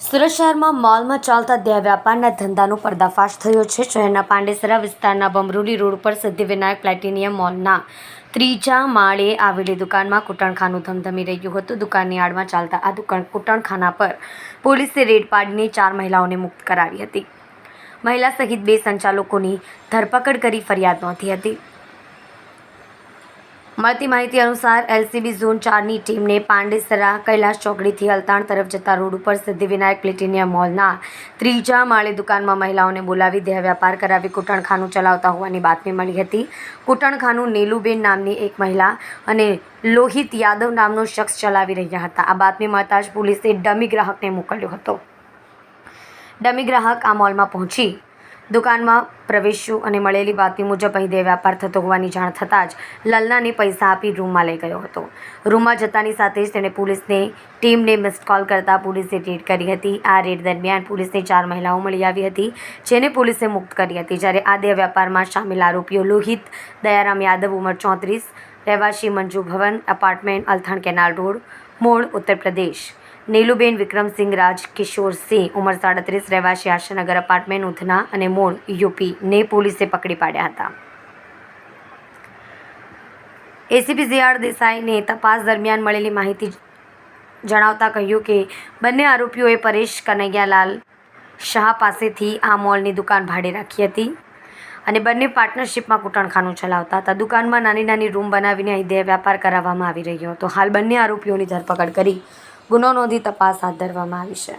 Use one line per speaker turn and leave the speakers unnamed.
સુરત શહેરમાં મોલમાં ચાલતા દેહ વ્યાપારના ધંધાનો પર્દાફાશ થયો છે. શહેરના પાંડેસરા વિસ્તારના બમરોલી રોડ પર સિદ્ધિવિનાયક પ્લેટિનિયમ મોલના ત્રીજા માળે આવેલી દુકાનમાં કુટણખાનું ધમધમી રહ્યું હતું. દુકાનની આડમાં ચાલતા આ દુકાન કુટણખાના પર પોલીસે રેડ પાડીને ચાર મહિલાઓને મુક્ત કરાવી હતી. મહિલા સહિત બે સંચાલકોની ધરપકડ કરી ફરિયાદ નોંધી હતી. મળતી માહિતી અનુસાર, એલસીબી ઝોન ચારની ટીમને પાંડેસરા કૈલાશ ચોકડીથી અલતાણ તરફ જતા રોડ ઉપર સિદ્ધિવિનાયક પ્લેટિનિયમ મોલના ત્રીજા માળે દુકાનમાં મહિલાઓને બોલાવી દેહ વ્યાપાર કરાવી કૂટણખાનું ચલાવતા હોવાની બાતમી મળી હતી. કૂટણખાનું નીલુબેન નામની એક મહિલા અને લોહિત યાદવ નામનો શખ્સ ચલાવી રહ્યા હતા. આ બાતમી મળતા જ પોલીસે ડમી ગ્રાહકને મોકલ્યો હતો. ડમી ગ્રાહક આ મોલમાં પહોંચી દુકાનમાં પ્રવેશ્યું અને મળેલી બાતમી મુજબ અહીં દેહ વ્યાપાર થતો હોવાની જાણ થતાં જ લલનાને પૈસા આપી રૂમમાં લઈ ગયો હતો. રૂમમાં જતાની સાથે જ તેણે પોલીસને, ટીમને મિસ્ડ કોલ કરતાં પોલીસે રેડ કરી હતી. આ રેડ દરમિયાન પોલીસને ચાર મહિલાઓ મળી આવી હતી, જેને પોલીસે મુક્ત કરી હતી. જ્યારે આ દેહ વ્યાપારમાં સામેલ આરોપીઓ લોહિત, દયારામ યાદવ, ઉંમર ચોત્રીસ, રહેવાસી Manju Bhavan apartment Althan canal road મોળ Uttar Pradesh Niluben Vikramsinh રાજ કિશોરસિંહ ઉંમર સાડત્રીસ, રહેવાસી આશાનગર અપાર્ટમેન્ટ ઉધના અને મૂળ યુપી ને પોલીસે પકડી પાડ્યા હતા. એસીપી ઝિયાળ દેસાઈને તપાસ દરમિયાન મળેલી માહિતી જણાવતા કહ્યું કે, બંને આરોપીઓએ પરેશ કનૈયાલાલ શાહ પાસેથી આ મોલની દુકાન ભાડે રાખી હતી અને બંને પાર્ટનરશિપમાં કૂટણખાનું ચલાવતા હતા. દુકાનમાં નાની નાની રૂમ બનાવીને અહીં દેહ વ્યાપાર કરાવવામાં આવી રહ્યો હતો. હાલ બંને આરોપીઓની ધરપકડ કરી ગુનો નોંધી તપાસ હાથ ધરવામાં આવી છે.